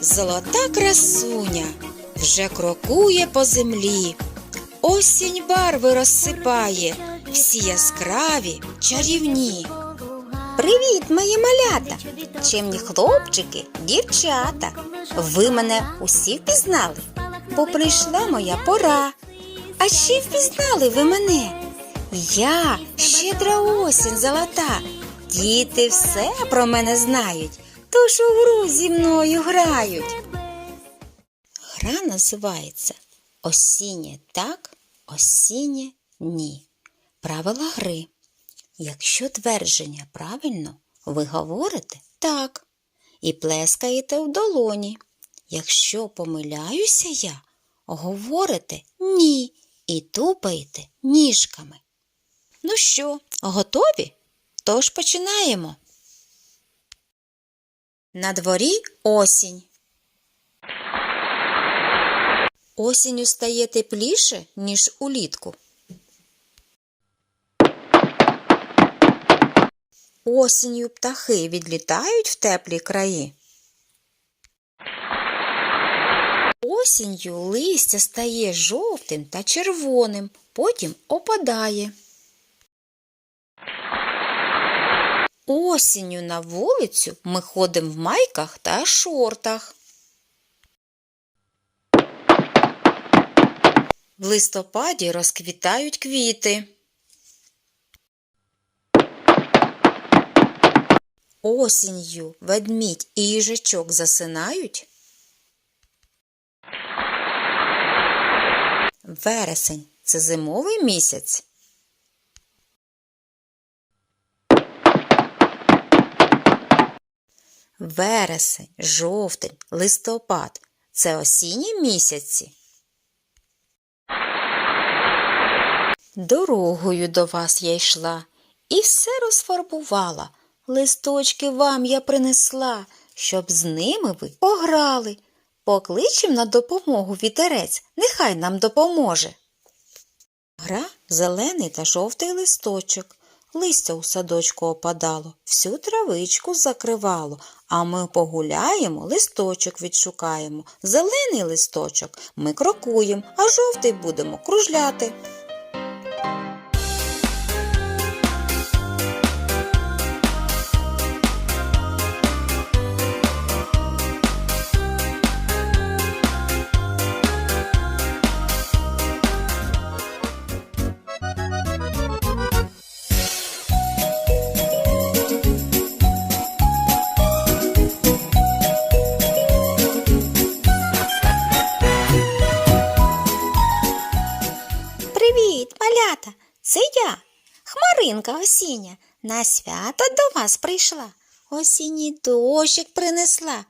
золота красуня вже крокує по землі. Осінь барви розсипає, всі яскраві, чарівні. Привіт, мої малята! Чимні хлопчики, дівчата. Ви мене усі впізнали, бо прийшла моя пора. А ще впізнали ви мене. Я щедра осінь золота. Діти все про мене знають, тож у гру зі мною грають. Гра називається Осіннє так, осіннє ні. Правила гри. Якщо твердження правильно, ви говорите так і плескаєте в долоні. Якщо помиляюся я, говорите ні і тупаєте ніжками. Ну що, готові? Тож починаємо. На дворі осінь. Осінню стає тепліше, ніж улітку. Осінню птахи відлітають в теплі краї. Осінню листя стає жовтим та червоним, потім опадає. Осінню на вулицю ми ходимо в майках та шортах. В листопаді розквітають квіти. Осінню ведмідь і їжачок засинають. Вересень це зимовий місяць. Вересень, жовтень, листопад це осінні місяці. Дорогою до вас я йшла і все розфарбувала. Листочки вам я принесла, щоб з ними ви пограли. Покличем на допомогу вітерець, нехай нам допоможе. Гра зелений та жовтий листочок. Листя у садочку опадало, всю травичку закривало, а ми погуляємо, листочок відшукаємо. Зелений листочок ми крокуємо, а жовтий будемо кружляти. Хмаринка осіння. На свято до вас прийшла. Осінній дощик принесла.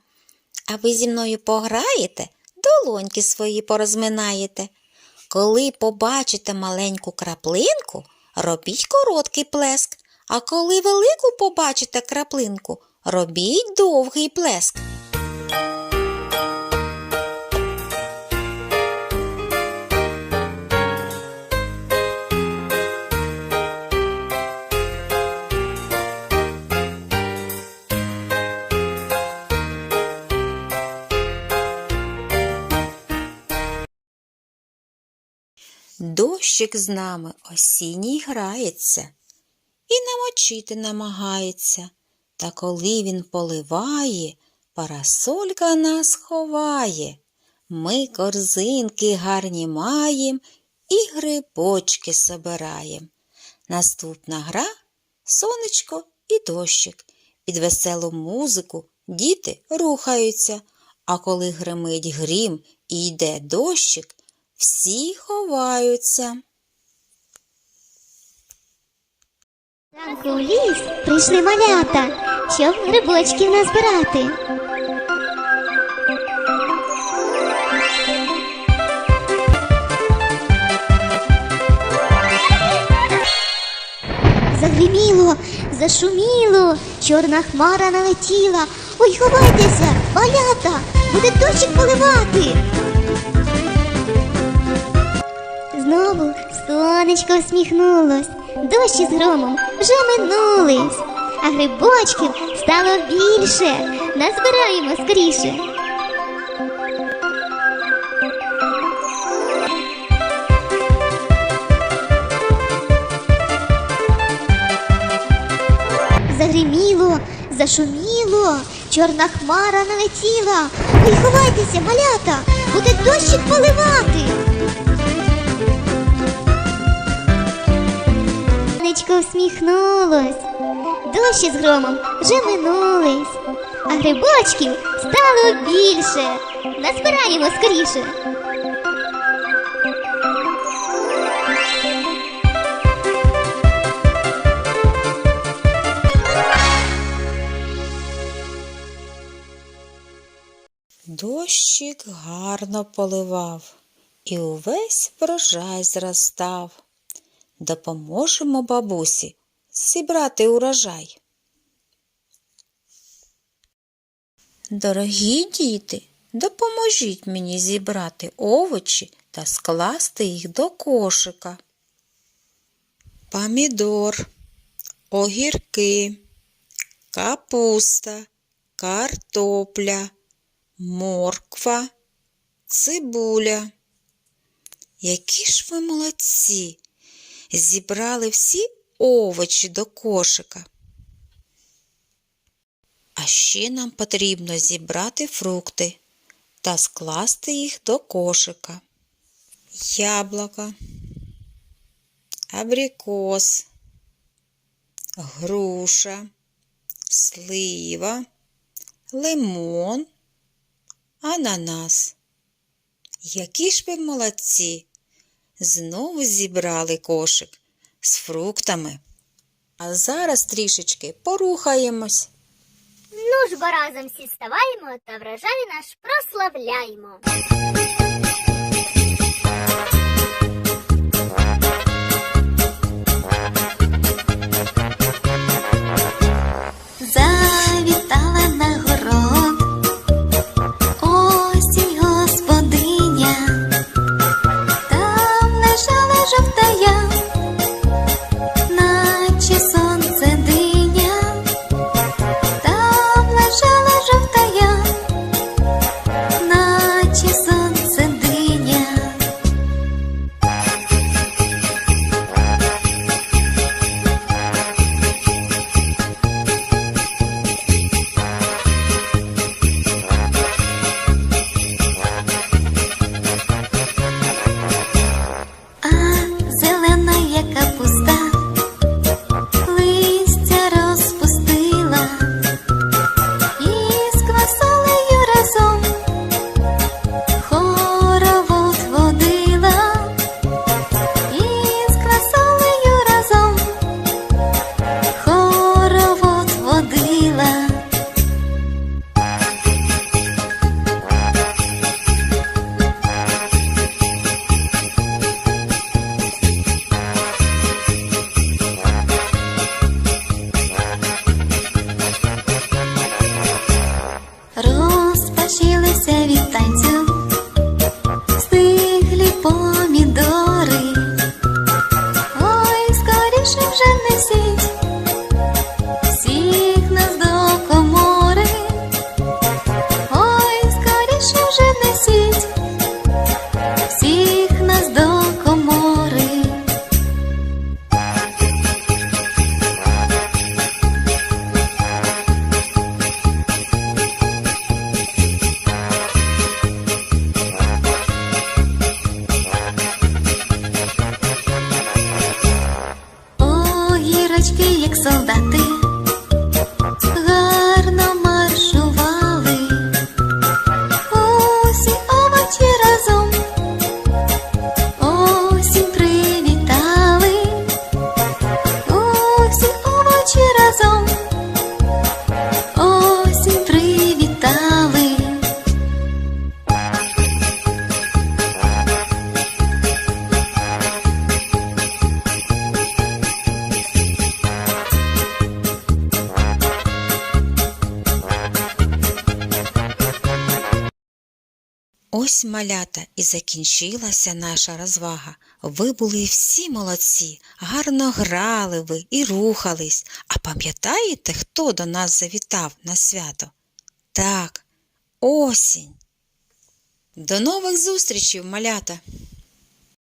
А ви зі мною пограєте, долоньки свої порозминаєте. Коли побачите маленьку краплинку, робіть короткий плеск, а коли велику побачите краплинку, робіть довгий плеск. Дощик з нами осінній грається і намочити намагається. Та коли він поливає, парасолька нас ховає. Ми корзинки гарні маєм і грибочки собираєм. Наступна гра сонечко і дощик. Під веселу музику діти рухаються, а коли гримить грім і йде дощик, всі ховаються. У ліс прийшли малята, щоб грибочків назбирати. Загриміло, зашуміло, чорна хмара налетіла. Ой, ховайтеся, малята, буде дощик поливати знову сонечко всміхнулось, дощі з громом вже минулись, а грибочків стало більше. Назбираємо скоріше. Загриміло, зашуміло, чорна хмара налетіла. Не ховайтеся, малята, буде дощик поливати. Сонечко всміхнулось, дощі з громом вже минулись, а грибочків стало більше. Назбираємо скоріше. Дощик гарно поливав і увесь врожай зростав. Допоможемо бабусі зібрати урожай. Дорогі діти, допоможіть мені зібрати овочі та скласти їх до кошика. Помідор, огірки, капуста, картопля, морква, цибуля. Які ж ви молодці! Зібрали всі овочі до кошика. А ще нам потрібно зібрати фрукти та скласти їх до кошика. Яблука, абрикос, груша, слива, лимон, ананас. Які ж ви молодці! Знову зібрали кошик з фруктами. А зараз трішечки порухаємось. Ну ж бо разом всі ставаймо та врожай наш прославляймо. Огірочки, як солдати, Ось малята і закінчилася наша розвага. Ви були всі молодці, гарно грали ви і рухались. А пам'ятаєте, хто до нас завітав на свято? Так, осінь. До нових зустрічей, малята!